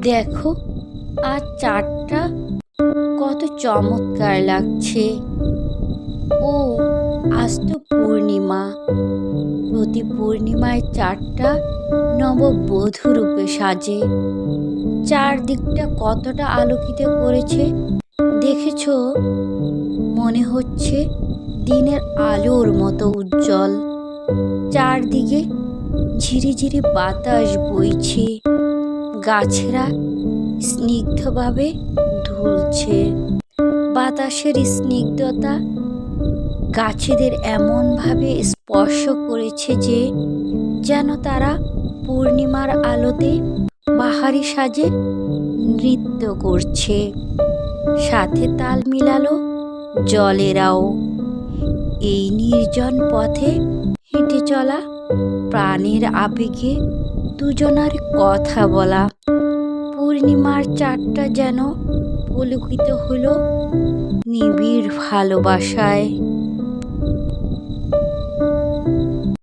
দেখো, আর চারটা কত চমৎকার লাগছে। ও, আজ তো পূর্ণিমা। প্রতি পূর্ণিমায় চারটা নববধূ রূপে সাজে। চারদিকটা কতটা আলোকিত করেছে, দেখেছ? মনে হচ্ছে দিনের আলোর মতো উজ্জ্বল। চারদিকে ঝিরিঝিরি বাতাস বইছে। গাছেরা স্নিগ্ধভাবে দুলছে বাতাসের স্নিগ্ধতা গাছেদের এমনভাবে স্পর্শ করেছে যে, যেন তারা পূর্ণিমার আলোতে বাহারি সাজে নৃত্য করছে। সাথে তাল মিলালো জলেরাও। এই নির্জন পথে চলা প্রাণের আবেগে দুজনার কথা বলা। পূর্ণিমার চারটা যেন পুলকিত হলো নিবিড় ভালোবাসায়।